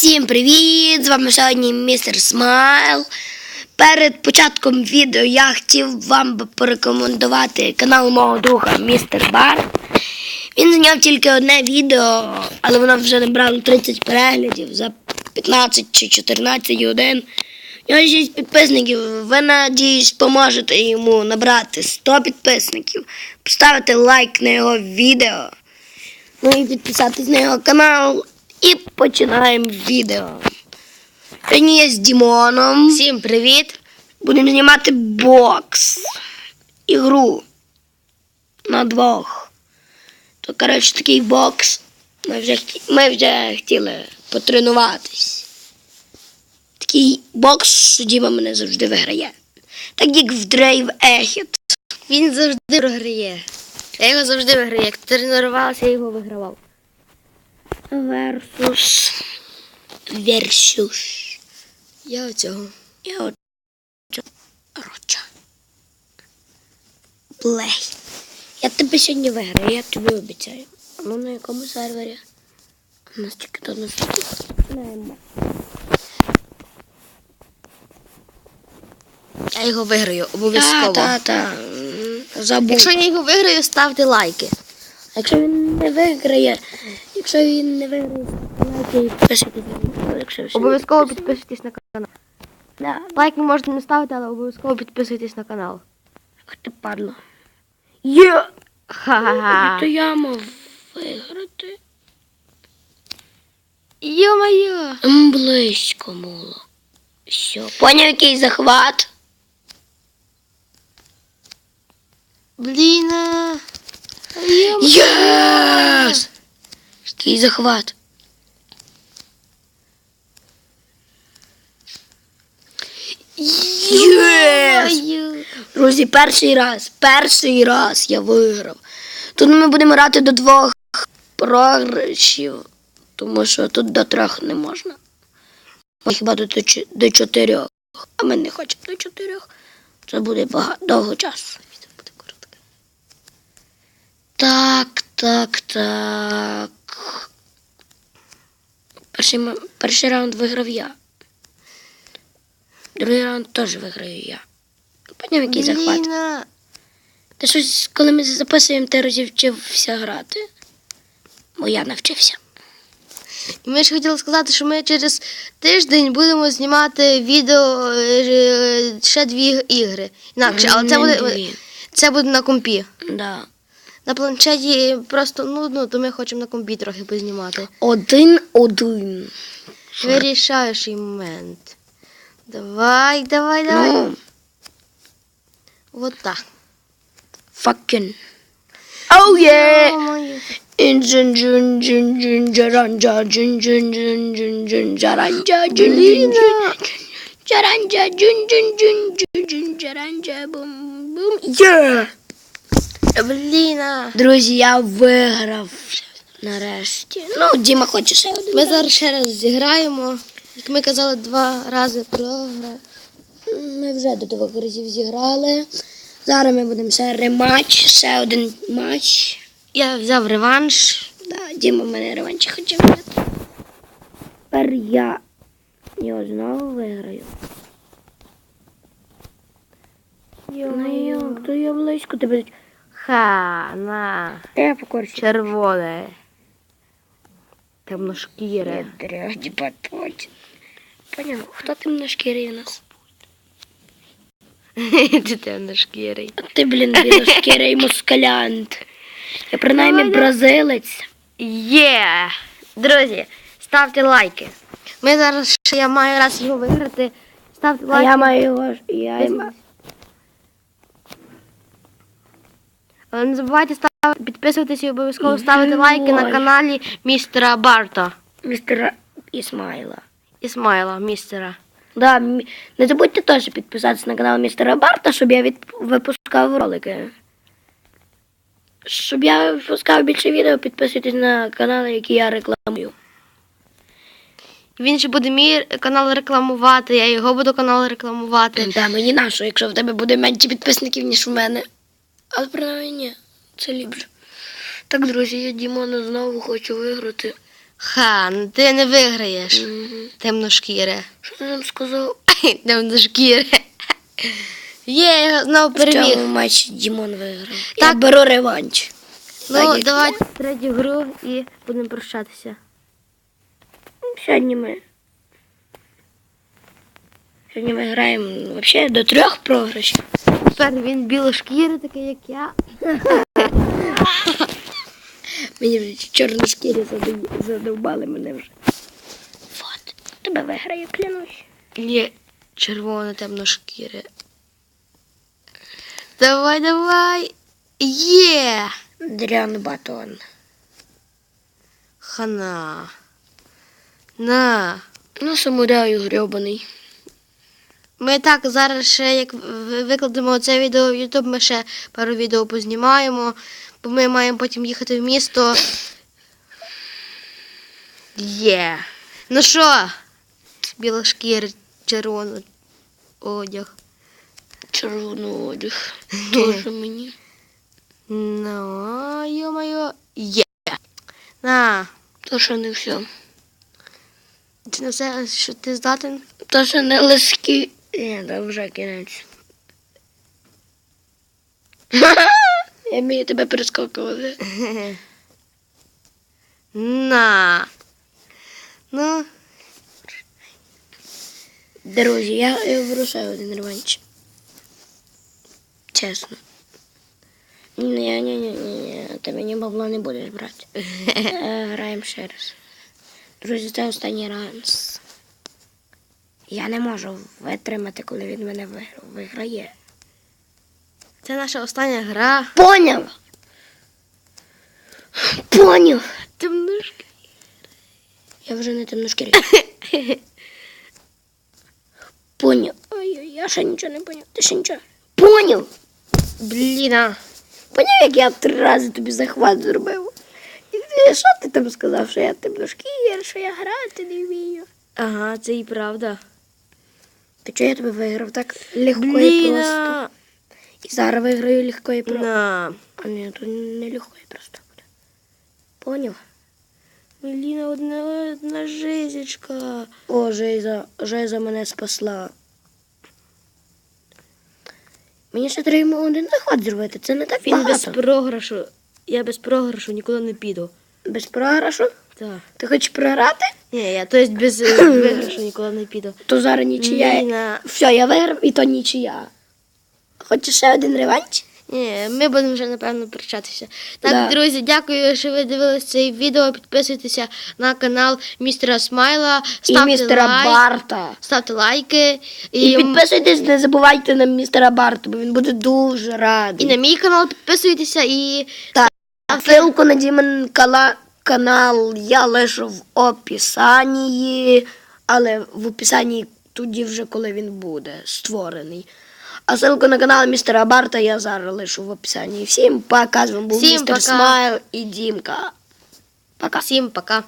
Всім привіт! З вами сьогодні містер Смайл. Перед початком відео я хотів вам порекомендувати канал мого друга Містер Бар. Він зняв тільки одне відео, але воно вже набрало 30 переглядів за 15 чи 14 годин. У нього 6 підписників. Ви надіюсь, поможете йому набрати 100 підписників, поставити лайк на його відео. Ну і підписатись на його канал. І починаємо відео. Сьогодні я з Дімоном. Всім привіт! Будемо знімати бокс. Ігру. На двох. То, коротше, такий бокс. Ми вже, ми вже хотіли потренуватись. Такий бокс, що Діма мене завжди виграє. Так як в Дрейв Ехід. Він завжди програє. Я його завжди виграю. Як тренувалася, я його вигравав. Версус. Версус. Я оцього. Я от Роча. Блей. Я тебе сьогодні виграю, я тобі обіцяю. А ну на якому сервері? У нас тільки тут на світі. Я його виграю, обов'язково. Та, та, та. М, Забув. Якщо я його виграю, ставте лайки. А якщо він не виграє, якщо він не виграє, лайки і на канал. Обов'язково підписуйтесь на канал. Да. Лайки можете не ставити, але обов'язково підписуйтесь на канал. Ах ти падло. Є! Ха-ха-ха. То я мав виграти. Йо-моє. Близько було. Все. Поняв, який захват? Блін. Єс! Який захват? Єс! Друзі, перший раз, перший раз я виграв. Тут ми будемо грати до двох програшів, тому що тут до трьох не можна. Ми Хіба до, до чотирьох. А ми не хочемо до чотирьох. Це буде багато довго часу. Це буде коротко. Так, так, так. Перший, перший раунд виграв я. Другий раунд теж виграю я. Поняв, який захват. Та щось, коли ми записуємо, ти розівчився грати. Бо я навчився. І Ми ж хотіли сказати, що ми через тиждень будемо знімати відео е, ще дві ігри. Інакше, але це буде, це буде на компі. Да. На планшеті просто нудно, то ми хочемо на компі трохи познімати. Один один. Вирішаючий момент. Давай, давай, давай. Ну, Вот так. fucking. Oh yeah! Джаранджа джин джин джин джаранджа бум бум. Є! Блін. Друзі, я виграв нарешті. Ну, Діма хоче ще один. Ми зараз ще раз зіграємо. Як ми казали, два рази програ. Ми вже до двох разів зіграли. Зараз ми будемо ще рематч, ще один матч. Я взяв реванш. Да, Діма в мене реванч хотів. Тепер я його знову виграю. Ну як, то я близько тебе. Ха, на. Я покорчу. Червоне. Темношкіре. Дрожді батоті. Поняв, хто темношкірий у нас? Ти темношкірий. А ти, блін, білошкірий москалянт. Я принаймні Давай, бразилець. Є! Друзі, ставте лайки. Ми зараз ще я маю раз його виграти. Ставте А лайки. я маю його. Я ма- Але не забувайте ставити, підписуватися і обов'язково ставити лайки на каналі містера Барта. містера Ісмайла. Ісмайла, містера. Да, не забудьте теж підписатися на канал містера Барта, щоб я від... випускав ролики. Щоб я випускав більше відео, підписуйтесь на канали, які я рекламую. Він ще буде мій канал рекламувати, я його буду канал рекламувати. Та мені нащо, якщо в тебе буде менше підписників, ніж у мене. Але принаймні, ні, це ліпше. Так, друзі, я Дімона знову хочу виграти. Ха, ну ти не виграєш. Темношкіре. Що ти нам сказав? Темношкіре. Є, я знову В цьому матчі Дімон виграв. Я Так. беру реванш. Ну, давайте третю гру і будемо прощатися. Сьогодні ми. Сьогодні ми граємо взагалі до трьох програшів. Тепер він білошкірий, такий як я. Мені вже чорношкірі задов- задовбали мене вже. Вот. Тебе виграю, клянусь. Ні, червоно темношкіре. Давай, давай. Є! Дрян батон. Хана. На. Ну, самураю грьобаний. Ми так зараз ще як викладемо це відео в YouTube, ми ще пару відео познімаємо, бо ми маємо потім їхати в місто. Є. Ну що? Білошкір, червоний одяг. Червоний одяг. Тоже мені. Ну, йо-моє, є. На. То що не все. Чи не все, що ти здатен? То що не лиски. Ні, там вже кінець. Я вмію тебе перескакувати. На. Ну, Друзі, я, я вирушаю один реванш. Чесно. Ні, ні, ні, ні, ні, ти мені бабла не будеш брати. Е, Граємо ще раз. Друзі, це останній раз. Я не можу витримати, коли він мене виграє. це наша остання гра. Поняв? Поняв. Темнушки. Я вже не темношкірий. Поняв. Ой, я ще нічого не поняв. Ти ще нічого. Поняв. Блін, а. Поняв, як я три рази тобі захват зробив. І ти, що ти там сказав, що я темношкір, що я грати не вмію. Ага, це і правда. Ти чого я тебе виграв так легко і Блін. просто? а. І зараз виграю легко і просто. На. А ні, то не легко і просто буде. Поняв? Блін, одна, одна жизечка. О, Жейза, Жейза мене спасла. Мені ще треба один захват зробити, це не так Він без багато. програшу. Я без програшу нікуди не піду. Без програшу? Так. Ти хочеш програти? Ні, я то есть без е, виграшу нікуди не піду. То зараз нічия. Ліна. Все, я виграв і то нічия. Хочеш ще один реванш? Ні, ми будемо вже напевно прощатися. Так, Да. друзі, дякую, що ви дивилися це відео. Підписуйтеся на канал містера Смайла, І ставте містера лайк, Барта. ставте лайки. І І, підписуйтесь, не забувайте на містера Барта, бо він буде дуже радий. і на мій канал підписуйтеся і Так, ссылку на Дімон кала- канал я лишу в описанні, але в описанні тоді вже коли він буде створений. А ссылку на канал містера Барта я зараз лишу в описанні. Всім пока, з вами був Всім містер пока. Смайл і Дімка. Пока. всім пока.